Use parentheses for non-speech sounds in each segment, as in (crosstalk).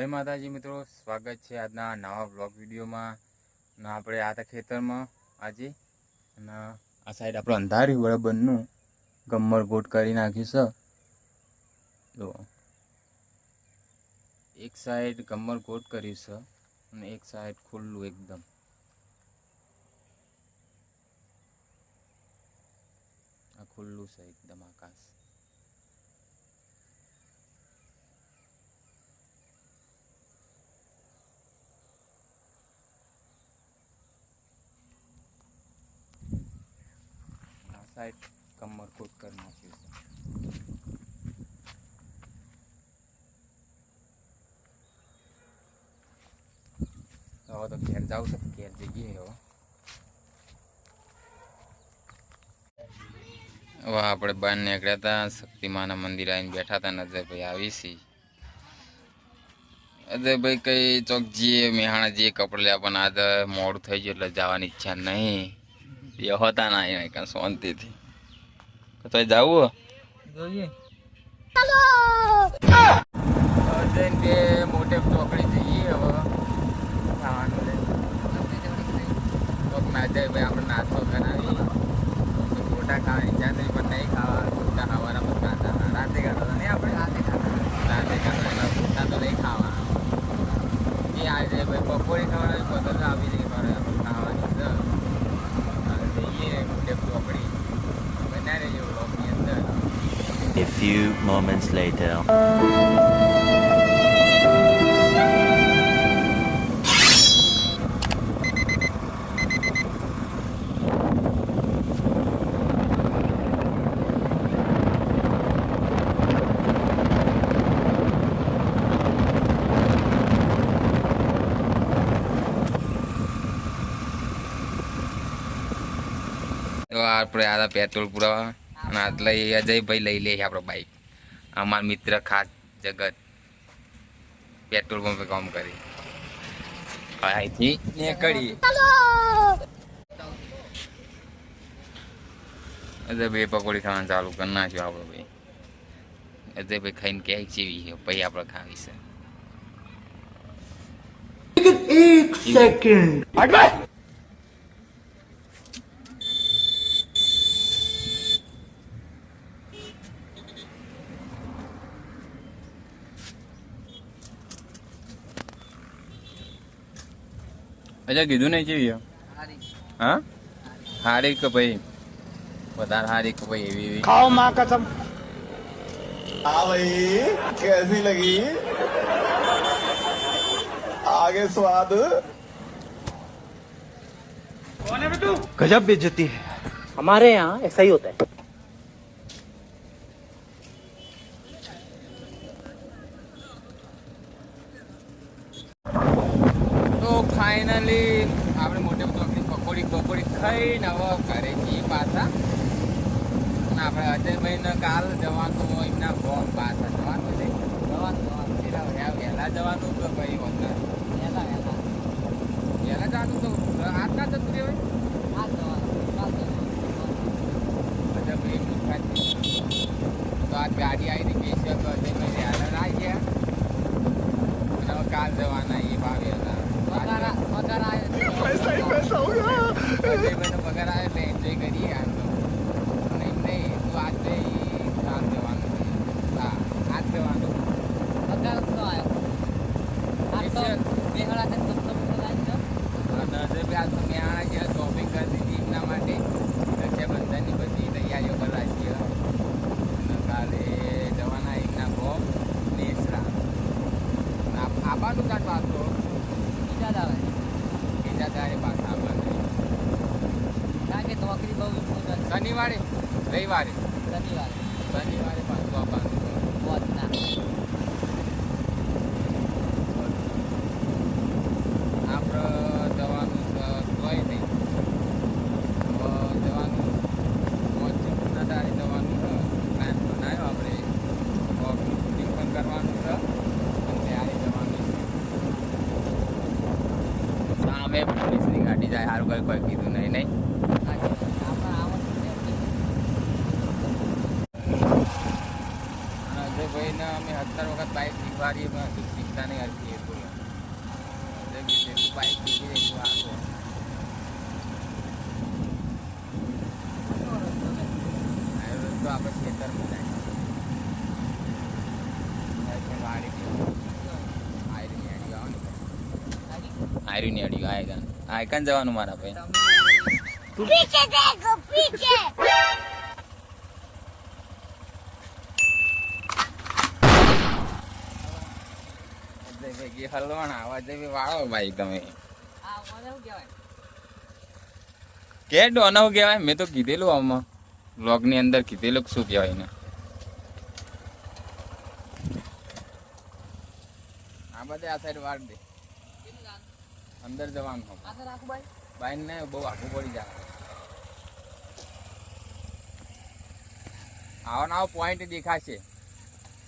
જય માતાજી મિત્રો, સ્વાગત છે આજના નવા બ્લોગ વિડીયોમાં. આપણે આ ખેતરમાં આજે. અને આ સાઈડ આપણે અંધાર્યું બરાબરનું ગમ્મર ગોટ કરી નાખ્યું જો એક સાઈડ ગમ્મર ગોટ કર્યું છે અને એક સાઈડ ખુલ્લું એકદમ. આ ખુલ્લું છે એકદમ આકાશ આ સાઈડ કમર કોટ કરી નાખ્યું છે. હવે તો ઘેર જાવ છે, ઘેર જઈએ હવે. હવે આપણે બહાર નીકળ્યા હતા, શક્તિમાના મંદિર આવીને બેઠા હતા અજયભાઈ આવી છી. અજયભાઈ કઈ ચોક જઈએ મેહાણા જઈએ કપડા લેવા પણ આજે મોડું થઈ ગયું એટલે જવાની ઈચ્છા નહીં. એ હોતા ના અહીંયા કાંઈ શાંતિથી. તો જવું જોઈએ. બે મોટે ચોકડી જઈએ હવે. ખાવાનું લઈને ના જાય ભાઈ આપણે નાસ્તો કરાવી મોટા ખાવાની ઈચ્છા થઈ પણ નહીં ખાવા મોટા ખાવાના પણ ખાતા રાતે ખાતા હતા નહીં આપણે? રાતે ખાતા રાતે ખાતા મોટા તો નહીં ખાવા એ આજે ભાઈ બપોરે ખાવાના પતંગ આવી જઈ મારે ખાવાની છે હવે જઈએ મોટે ચોકડી બના રહેજો બ્લોકની અંદર A few moments later. તો આપણે આ પેટ્રોલ પુરાવા અને આ લઈ, અજયભાઈ લઈ લે આપણો બાઈક અમારા મિત્ર ખાસ જગત પેટ્રોલ પંપે કામ કરી. અહીંથી નીકળી અજયભાઈ પકોડી ખાવાનું ચાલુ કરી નાખ્યું આપણે ભાઈ. અજયભાઈ ખાઈને ક્યાંય ચીવી છે? પછી આપણે ખાવી છે અજય કીધું નહીં ચીવી હા હારી કે ભાઈ વધારે હારી કે ભાઈ એવી એવી खाओ माँ कसम हाँ भाई कैसी लगी आगे स्वाद गजब बेइज्जती है हमारे यहाँ ऐसा ही होता है ફાઇનલી આપણે મોટે મોટી પકોડી પકોડી ખાઈને હવે ઘરે જઈએ પાછા અને આપણે અજયભાઈને કાલ જવાનું હોય, એમના ફોર્મ પાછા જવાનું છે. જવાનું વહેલા જવાનું તો ભાઈ વગર વહેલા વહેલા. વહેલા જવાનું તો આજના જતું રહેવાય? અજયભાઈ શનિવારે રવિવારે. શનિવારે. શનિવારે પાછું આવવાનું આપણે જવાનું છે તોય નહીં હવે જવાનું મોજના દાડે જવાનું છે પ્લાન બનાવ્યો આપણે બ્લોગનું શૂટિંગ પણ કરવાનું છે અને ત્યારે જવાનું સામે પોલીસની ગાડી જાય સારું કંઈ કોઈ કીધું નહીં નહીં. આયકન આયકન જવાનું મારા ભાઈ પીછે દેખો પીછે ભેગી હલવણ આવા જેવી વાળો ભાઈ તમે કે ડોનવ કહેવાય મેં તો કીધેલું આમાં બ્લોગની અંદર કીધેલું શું કહેવાય ને આ બધે આ સાઈડ વાર દે અંદર જવાનું હોય. બાઈન ને બહુ આખું પડી જાય. આવો ને આવો પોઈન્ટ દેખાશે.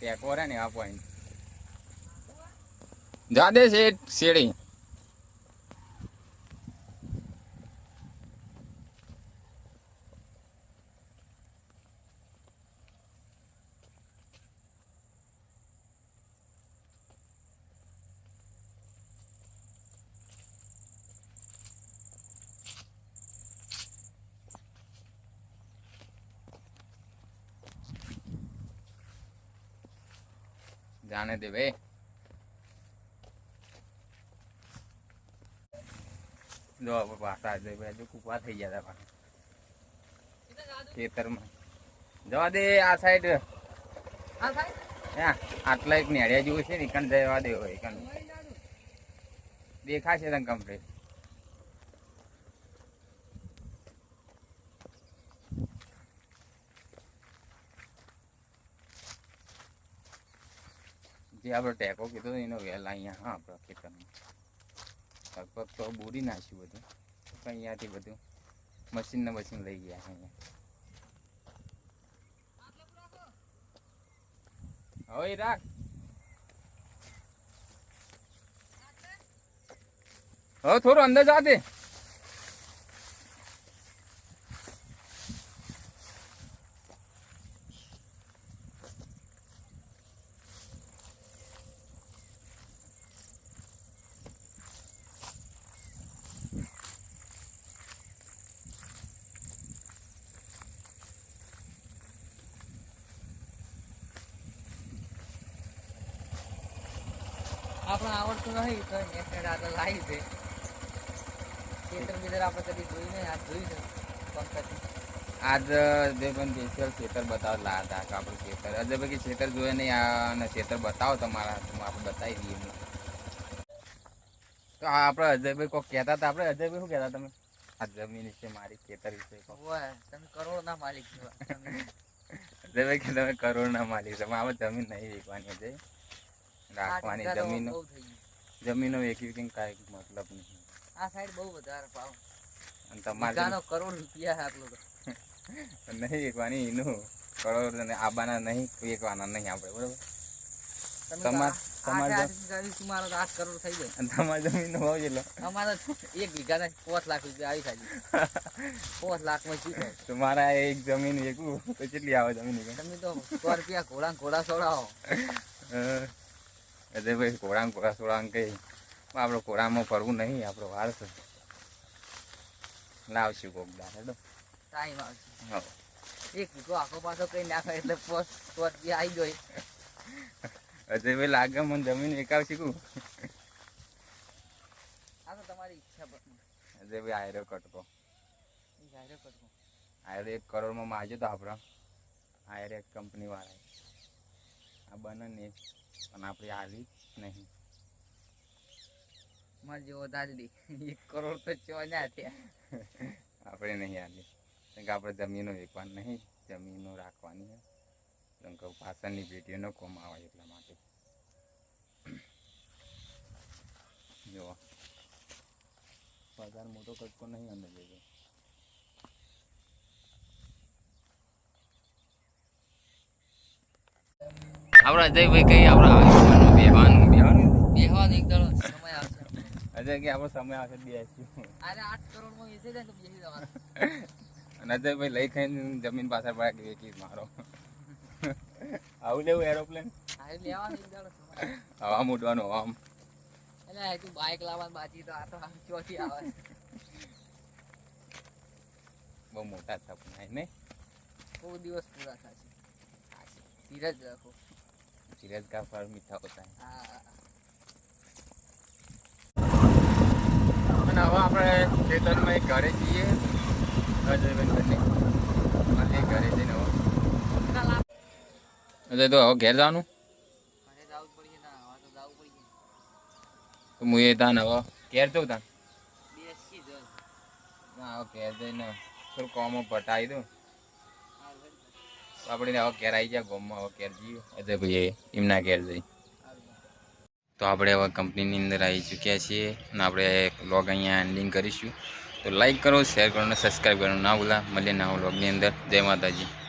પેકો રે ને આ પોઈન્ટ જાદે છે શેડી જાણે દે ભાઈ. જો હવે પાછા જઈ ભાઈ હજુ કૂપા થઈ ગયા હતા પાછા. ખેતરમાં. જવા દે આ સાઈડ આટલા એક નેડિયા જેવું છે ને કણ જવા દે હોય કણ દેખાશે તને કમ્પ્લીટ જે આપણે ટેકો કીધો એનો વેલ અહીંયા, હા, આપણા ખેતરમાં લગભગ તો બોરી નાખ્યું બધું. અહીંયાથી બધું મશીન ને મશીન લઈ ગયા અહીંયા. હવે રાખ. હવે થોડું અંદર જા આપણે આવડતું નહીં તો એક આગળ લાવી છે ખેતર બીતર આપણે કદી જોઈ નહીં આ જોઈ પંકજ આજ પણ સ્પેશિયલ ખેતર બતાવ લા હતા આપણું ખેતર. અજય ભાઈ ખેતર જોયે નહીં અને ખેતર બતાવો તમારા આપણે બતાવી દઈએ એમને. તો આ આપણે અજયભાઈ કોક કહેતા હતા આપણે અજયભાઈ શું કહેતા તમે? આ જમીન વિશે મારી ખેતર વિશે તમે કરોડના માલિક છો. તમે અજયભાઈ કે તમે કરોડના માલિક છો આપણે જમીન નહીં વેચવાની અજય રાખવાની જમીનો જમીનો કંઈ કાંઈ મતલબ નહીં. આ સાઈડ બહુ વધારે ભાવ અને તમારે કરોડ રૂપિયા આટલો તો. (laughs) નહીં એકવાની એનું કરોડ અને આબાના નહીં એકવાના નહીં આપણે બરોબર? તમે તમાર- આઠે કરોડ થઈ જાય. અને તમારી જમીનનો ભાવ કેટલો? અમારે એક વીઘાના પાંચ લાખ રૂપિયા આવી થાય (laughs) પાંચ લાખમાં શું થાય? તમારા એક જમીન વેચવું તો કેટલી આવે જમીન તમે તો સો રૂપિયા ઘોડા ઘોડા સોડાવો. (laughs) અજય ભાઈ ઘોડા ઘોડા સોળા કઈ આપણો ઘોડામાં ફરવું નહીં આપણો વાર છે. લાવશું કોક દાર હેડો. ટાઈમ આવશે. હવ. એક વીઘો આખો પાછો કઈ નાખે એટલે પોસ પોસ બી આવી ગયો. અજય ભાઈ લાગે મને જમીન એકાવ શીખું આ તો તમારી ઈચ્છા પર અજયભાઈ આયરો કટકો. આયરો કટકો. આયરો એક કરોડમાં માગ્યો તો આપણા. આયરો એક કંપની વાળા આ બને ને પણ આપણે હાલી નહીં. મારે જેવો દાદી એક કરોડ તો ચો થયા. આપણે નહીં હાલી કેમ કે આપણે જમીનો વેચવાની નહીં જમીનો રાખવાની છે. કેમ કે પાછળની પેટીઓનો કોમ આવે એટલા માટે. જો. પગાર મોટો કટકો નહીં અંદર જજો આપણે અજયભાઈ કઈ આપણે બેહવાનું. બેહવાનો? એક દાડો સમય આવશે. અજય કે આપણો સમય આવશે બેસીશું અરે આઠ કરોડમાં વેચી જાય તો બેસી જવાનું. અને અજયભાઈ લઈ ખાઈને જમીન પાછળ પડે કે વેચીશ મારો. આવું લેવું એરોપ્લેન હારે લેવાનું એક દાડો સમય. હવા મૂટવાનું હવા એટલે તું બાઇક લાવવાનું બાજી તો આ તો ચોથી આવે. બહુ મોટા સપના ને? બહુ દિવસ પૂરા થશે. ધીરજ રાખો. ધીરજ का फल मीठा होता है હા અને હવે આપણે ખેતરમાં એક ઘરે જઈએ અજયબેન બંને અને ઘરે જઈને હવે અજય તો હવે ઘેર જવાનું જવું તો જવું હું એ તાન હવે ઘેર જઉં તાન ના હવે ઘેર જઈને થોડું કોમો પટાવી દઉં આપણે હવે ઘેર આવી ગયા ગોમમાં, હવે ઘેર જઈએ. અજયભાઈ એમના ઘેર જઈ. તો આપણે હવે કંપનીની અંદર આવી ચૂક્યા છીએ અને આપણે વ્લોગ અહીંયા એન્ડિંગ કરીશું. તો લાઈક કરો શેર કરો અને સબસ્ક્રાઈબ કરવાનું ના ભૂલા. મળીએ હો વ્લોગની અંદર. જય માતાજી.